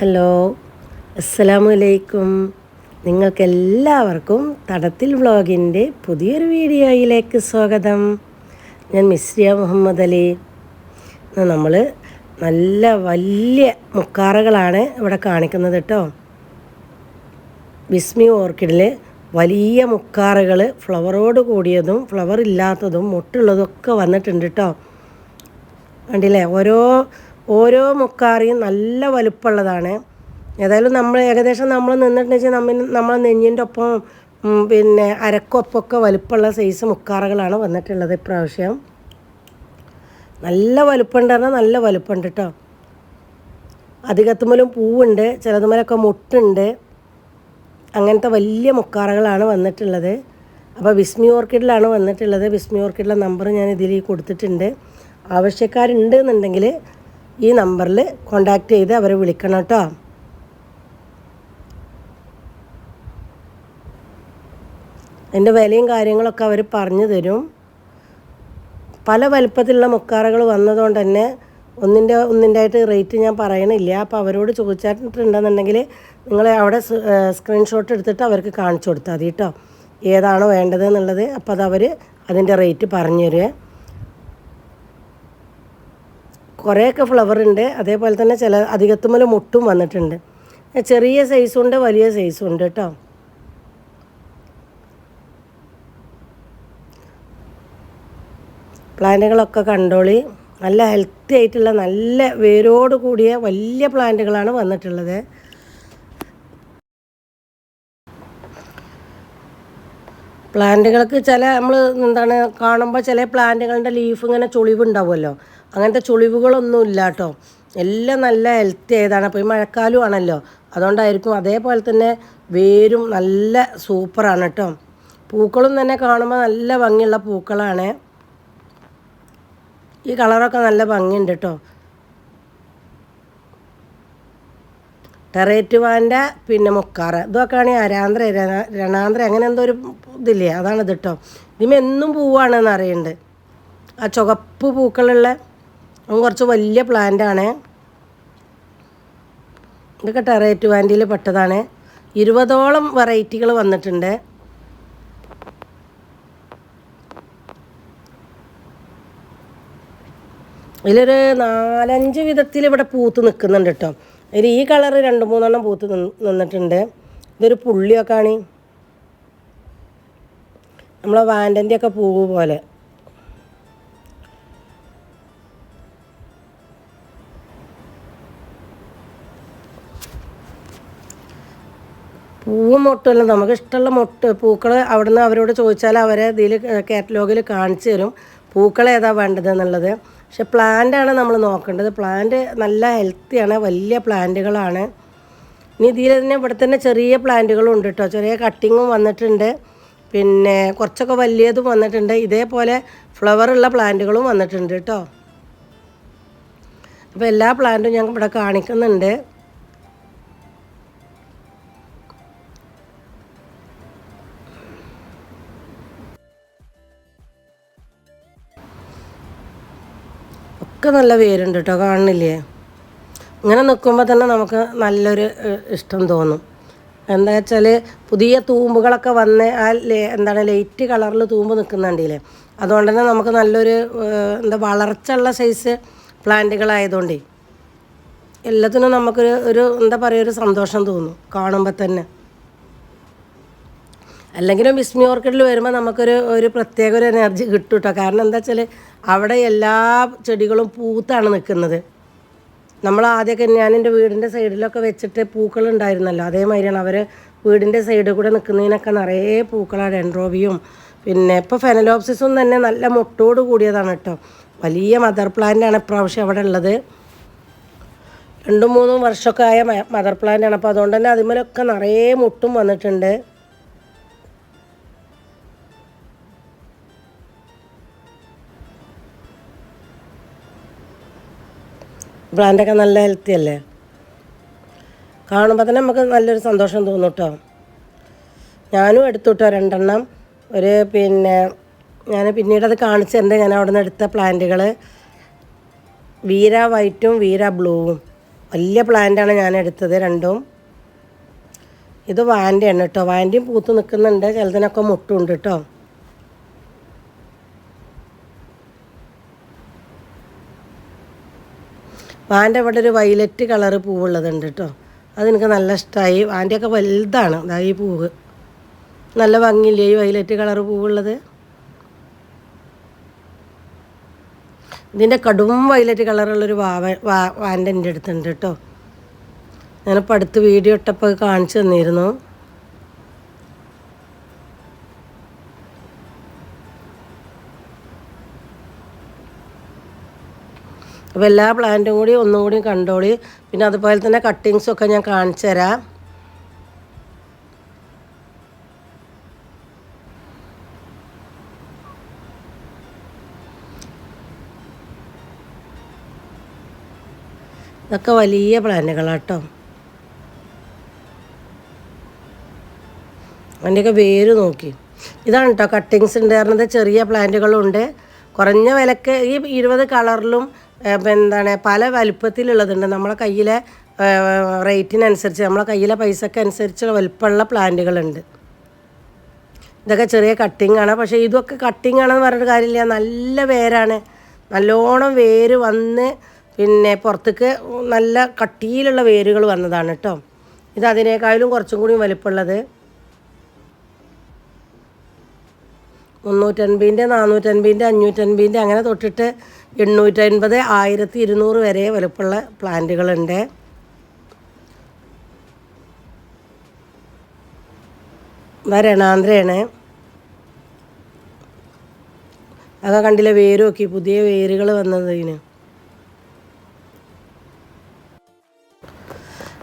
Hello അസ്സലാമു അലൈക്കും നിങ്ങൾക്കെല്ലാവർക്കും തടത്തിൽ വ്ളോഗിന്റെ പുതിയൊരു വീഡിയോയിലേക്ക് സ്വാഗതം. ഞാൻ മിസ്രിയ മുഹമ്മദ് അലി. നമ്മൾ നല്ല വലിയ മുക്കാറകളാണ് ഇവിടെ കാണിക്കുന്നത് കേട്ടോ. ബിസ്മി ഓർക്കിഡിൽ വലിയ മുക്കാറുകൾ ഫ്ലവറോട് കൂടിയതും ഫ്ലവർ ഇല്ലാത്തതും മുട്ടുള്ളതും ഒക്കെ വന്നിട്ടുണ്ട് കേട്ടോ. കണ്ടില്ലേ? ഓരോ ഓരോ മുക്കാറിയും നല്ല വലുപ്പമുള്ളതാണ്. ഏതായാലും നമ്മൾ ഏകദേശം നമ്മൾ നിന്നിട്ടുണ്ടെന്ന് വെച്ചാൽ നമ്മൾ നമ്മളെ നെഞ്ഞിന്റെ ഒപ്പം പിന്നെ അരക്കൊപ്പമൊക്കെ വലുപ്പമുള്ള സൈസ് മുക്കാറുകളാണ് വന്നിട്ടുള്ളത് ഇപ്രാവശ്യം. നല്ല വലുപ്പമുണ്ട് പറഞ്ഞാൽ നല്ല വലുപ്പമുണ്ട് കേട്ടോ അധികത്തുമലും പൂവുണ്ട് ചിലതുമലൊക്കെ മുട്ടുണ്ട്. അങ്ങനത്തെ വലിയ മുക്കാറകളാണ് വന്നിട്ടുള്ളത്. അപ്പോൾ വിസ്മി ഓർക്കിഡിലാണ് വന്നിട്ടുള്ളത്. വിസ്മി ഓർക്കിഡിലെ നമ്പർ ഞാൻ ഇതിൽ കൊടുത്തിട്ടുണ്ട്. ആവശ്യക്കാരുണ്ട് എന്നുണ്ടെങ്കിൽ ഈ നമ്പറിൽ കോണ്ടാക്ട് ചെയ്ത് അവരെ വിളിക്കണം കേട്ടോ. അതിന്റെ വിലയും കാര്യങ്ങളൊക്കെ അവർ പറഞ്ഞു തരും. പല വലിപ്പത്തിലുള്ള മുക്കാറകൾ വന്നതുകൊണ്ട് തന്നെ ഒന്നിന്റെ ഒന്നിന്റെ ആയിട്ട് റേറ്റ് ഞാൻ പറയണില്ല. അപ്പോൾ അവരോട് ചോദിച്ചിട്ടുണ്ടെന്നുണ്ടെങ്കിൽ നിങ്ങൾ അവിടെ സ്ക്രീൻഷോട്ട് എടുത്തിട്ട് അവർക്ക് കാണിച്ചു കൊടുത്താൽ മതി കേട്ടോ. ഏതാണോ വേണ്ടത് എന്നുള്ളത്. അപ്പോൾ അത് അവർ അതിന്റെ റേറ്റ് പറഞ്ഞു തരുമേ കുറേയൊക്കെ ഫ്ലവർ ഉണ്ട്. അതേപോലെ തന്നെ ചില അധികത്തുമല മുട്ടും വന്നിട്ടുണ്ട്. ചെറിയ സൈസും ഉണ്ട് വലിയ സൈസും ഉണ്ട് കേട്ടോ പ്ലാന്റുകളൊക്കെ കണ്ടോളി. നല്ല ഹെൽത്തി ആയിട്ടുള്ള നല്ല വേരോട് കൂടിയ വലിയ പ്ലാന്റുകളാണ് വന്നിട്ടുള്ളത്. പ്ലാന്റുകൾക്ക് ചില നമ്മൾ എന്താണ് കാണുമ്പോൾ ചില പ്ലാന്റുകളുടെ ലീഫ് ഇങ്ങനെ ചുളിവുണ്ടാവുമല്ലോ. അങ്ങനത്തെ ചുളിവുകളൊന്നും ഇല്ല കേട്ടോ. എല്ലാം നല്ല ഹെൽത്തി ആയതാണ്. അപ്പോൾ ഈ മഴക്കാലം ആണല്ലോ. അതുകൊണ്ടായിരിക്കും അതേപോലെ തന്നെ വേരും നല്ല സൂപ്പറാണ് കേട്ടോ. പൂക്കളും തന്നെ കാണുമ്പോൾ നല്ല ഭംഗിയുള്ള പൂക്കളാണ്. ഈ കളറൊക്കെ നല്ല ഭംഗിയുണ്ട് കേട്ടോ. ടെറേറ്റുവാന്റെ പിന്നെ മുക്കാറ്. ഇതൊക്കെയാണ് അരാന്ധ്ര രണ- രണാന്ധ്ര അങ്ങനെ എന്തോ ഒരു ഇതില്ലേ? അതാണ് ഇത് കേട്ടോ. ഇതിമ എന്നും പൂവാണെന്ന് അറിയുന്നുണ്ട് ആ ചുവപ്പ് പൂക്കളുള്ള കുറച്ച് വലിയ പ്ലാന്റാണ് ഇതൊക്കെ ടെറേറ്റ് വാൻഡിയിൽ പെട്ടതാണ്. ഇരുപതോളം വെറൈറ്റികൾ വന്നിട്ടുണ്ട്. ഇതിലൊരു നാലഞ്ച് വിധത്തിൽ ഇവിടെ പൂത്ത് നിൽക്കുന്നുണ്ട് കേട്ടോ ഇതിൽ ഈ കളർ രണ്ട് മൂന്നെണ്ണം പൂത്ത് നിന്ന് നിന്നിട്ടുണ്ട്. ഇതൊരു പുള്ളിയൊക്കെ ആണ് നമ്മളെ വാൻഡന്റെ ഒക്കെ പൂവ് പോലെ. പൂവും മൊട്ടുമല്ല. നമുക്ക് ഇഷ്ടമുള്ള മൊട്ട് പൂക്കൾ അവിടുന്ന് അവരോട് ചോദിച്ചാൽ അവരെ ഇതിൽ കാറ്റലോഗിൽ കാണിച്ചു തരും. പൂക്കൾ ഏതാ വേണ്ടത് എന്നുള്ളത്. പക്ഷെ പ്ലാന്റാണ് നമ്മൾ നോക്കേണ്ടത്. പ്ലാന്റ് നല്ല ഹെൽത്തിയാണ് വലിയ പ്ലാന്റുകളാണ് ഇനി ഇതിൽ തന്നെ ഇവിടെ തന്നെ ചെറിയ പ്ലാന്റുകളും ഉണ്ട് കേട്ടോ ചെറിയ കട്ടിങ്ങും വന്നിട്ടുണ്ട്. പിന്നെ കുറച്ചൊക്കെ വലിയതും വന്നിട്ടുണ്ട്. ഇതേപോലെ ഫ്ലവറുള്ള പ്ലാന്റുകളും വന്നിട്ടുണ്ട് കേട്ടോ അപ്പോൾ എല്ലാ പ്ലാന്റും ഞങ്ങൾ ഇവിടെ കാണിക്കുന്നുണ്ട്. ഒക്കെ നല്ല വേരുണ്ട് കേട്ടോ കാണുന്നില്ലേ ഇങ്ങനെ നിൽക്കുമ്പോൾ തന്നെ നമുക്ക് നല്ലൊരു ഇഷ്ടം തോന്നും. എന്താ വെച്ചാൽ പുതിയ തൂമ്പുകളൊക്കെ വന്ന് ആ ലേ- എന്താണ് ലൈറ്റ് കളറിൽ തൂമ്പ് നിൽക്കുന്നുണ്ടല്ലേ അതുകൊണ്ട് തന്നെ നമുക്ക് നല്ലൊരു എന്താ എന്താ വളർച്ചയുള്ള സൈസ് പ്ലാന്റുകളായതുകൊണ്ടേ. എല്ലാത്തിനും നമുക്കൊരു ഒരു എന്താ പറയുക ഒരു സന്തോഷം തോന്നും കാണുമ്പോൾ തന്നെ. അല്ലെങ്കിലും വിസ്മി ഓർക്കിഡിൽ വരുമ്പോൾ നമുക്കൊരു ഒരു പ്രത്യേക ഒരു എനർജി കിട്ടും കേട്ടോ കാരണം എന്താ വെച്ചാൽ അവിടെ എല്ലാ ചെടികളും പൂത്താണ് നിൽക്കുന്നത് നമ്മൾ ആദ്യമൊക്കെ ഞാൻ എന്റെ വീടിന്റെ സൈഡിലൊക്കെ വെച്ചിട്ട് പൂക്കൾ ഉണ്ടായിരുന്നല്ലോ. അതേമാതിരിയാണ് അവർ വീടിന്റെ സൈഡിൽ കൂടെ നിൽക്കുന്നതിനൊക്കെ നിറയെ പൂക്കളാണ്. ഡെൻഡ്രോബിയും പിന്നെ ഇപ്പോൾ ഫെനലോപ്സിസും തന്നെ നല്ല മുട്ടോട് കൂടിയതാണ് കേട്ടോ. വലിയ മദർ പ്ലാന്റാണ് ഇപ്രാവശ്യം അവിടെ ഉള്ളത്. രണ്ടും മൂന്നും വർഷമൊക്കെ ആയ മദർ പ്ലാന്റാണ് അപ്പോൾ അതുകൊണ്ട് തന്നെ അതിന്മേലൊക്കെ നിറയെ മുട്ടും വന്നിട്ടുണ്ട്. ബ്രാൻഡൊക്കെ നല്ല ഹെൽത്തി അല്ലേ? കാണുമ്പോൾ തന്നെ നമുക്ക് നല്ലൊരു സന്തോഷം തോന്നും കേട്ടോ ഞാനും എടുത്തു കേട്ടോ രണ്ടെണ്ണം. ഒരു പിന്നെ ഞാൻ പിന്നീട് അത് കാണിച്ചു തരണ്ടേ. ഞാൻ അവിടെ നിന്ന് എടുത്ത പ്ലാന്റുകൾ വീര വൈറ്റും വീര ബ്ലൂവും. വലിയ പ്ലാന്റാണ് ഞാൻ എടുത്തത് രണ്ടും. ഇത് വാന്റെയാണ് കേട്ടോ വാന്റെയും പൂത്ത് നിൽക്കുന്നുണ്ട് ചിലതിനൊക്കെ മുട്ടുണ്ട് കേട്ടോ വാന്റെ അവിടെ ഒരു വൈലറ്റ് കളറ് പൂവുള്ളതുണ്ട് കേട്ടോ. അതെനിക്ക് നല്ല ഇഷ്ടമായി വാന്റെയൊക്കെ വലുതാണ് അതാ ഈ പൂവ്. നല്ല ഭംഗിയില്ലേ ഈ വൈലറ്റ് കളറ് പൂവുള്ളത്? ഇതിന്റെ കടും വൈലറ്റ് കളറുള്ളൊരു വാവ വാ വാന്റെ എന്റെ അടുത്തുണ്ട് കേട്ടോ. ഞാനിപ്പോൾ അടുത്ത് വീഡിയോ ഇട്ടപ്പോൾ കാണിച്ചു തന്നിരുന്നു. അപ്പോൾ എല്ലാ പ്ലാന്റും കൂടി ഒന്നും കൂടി കണ്ടോളി. പിന്നെ അതുപോലെ തന്നെ കട്ടിങ്സൊക്കെ ഞാൻ കാണിച്ചു തരാം. ഇതൊക്കെ വലിയ പ്ലാന്റുകളാട്ടോ. അതിന്റെയൊക്കെ വേര് നോക്കി. ഇതാണ് കേട്ടോ കട്ടിങ്സ് ഉണ്ടായിരുന്നത് ചെറിയ പ്ലാന്റുകളുണ്ട്. കുറഞ്ഞ വിലക്ക് ഈ ഇരുപത് കളറിലും ഏഹ്, എന്താണ് പല വലുപ്പത്തിലുള്ളതുണ്ട്. നമ്മളെ കയ്യിലെ റേറ്റിനനുസരിച്ച് നമ്മളെ കയ്യിലെ പൈസക്ക് അനുസരിച്ചുള്ള വലുപ്പമുള്ള പ്ലാന്റുകളുണ്ട്. ഇതൊക്കെ ചെറിയ കട്ടിങ് ആണ് പക്ഷേ ഇതൊക്കെ കട്ടിങ് ആണെന്ന് പറഞ്ഞിട്ട് കാര്യമില്ല. നല്ല വേരാണ്. നല്ലോണം വേര് വന്ന് പിന്നെ പുറത്തേക്ക് നല്ല കട്ടിയിലുള്ള വേരുകൾ വന്നതാണ് കേട്ടോ. ഇത് അതിനേക്കാളും കുറച്ചും കൂടി വലിപ്പമുള്ളത്. മുന്നൂറ്റൻപതിന്റെ നാനൂറ്റൻപതിന്റെ അഞ്ഞൂറ്റൻപതിന്റെ അങ്ങനെ തൊട്ടിട്ട് എണ്ണൂറ്റൻപത് ആയിരത്തി ഇരുന്നൂറ് വരെ വലുപ്പമുള്ള പ്ലാന്റുകളുണ്ട്. രണാന്ത്രയാണ്. അതൊക്കെ കണ്ടില്ല വേര് പുതിയ വേരുകൾ വന്നതിന്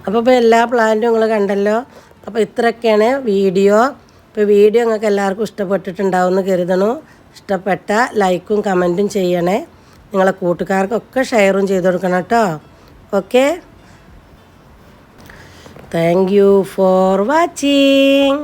അപ്പോൾ ഇപ്പോൾ എല്ലാ പ്ലാന്റും നിങ്ങൾ കണ്ടല്ലോ. അപ്പോൾ ഇത്രയൊക്കെയാണ് വീഡിയോ. ഇപ്പോൾ വീഡിയോ നിങ്ങൾക്ക് എല്ലാവർക്കും ഇഷ്ടപ്പെട്ടിട്ടുണ്ടാവുമെന്ന് കരുതണു. ഇഷ്ടപ്പെട്ട ലൈക്കും കമന്റും ചെയ്യണേ. നിങ്ങളെ കൂട്ടുകാർക്കൊക്കെ ഷെയറും ചെയ്ത് കൊടുക്കണം കേട്ടോ. Okay? Thank you for watching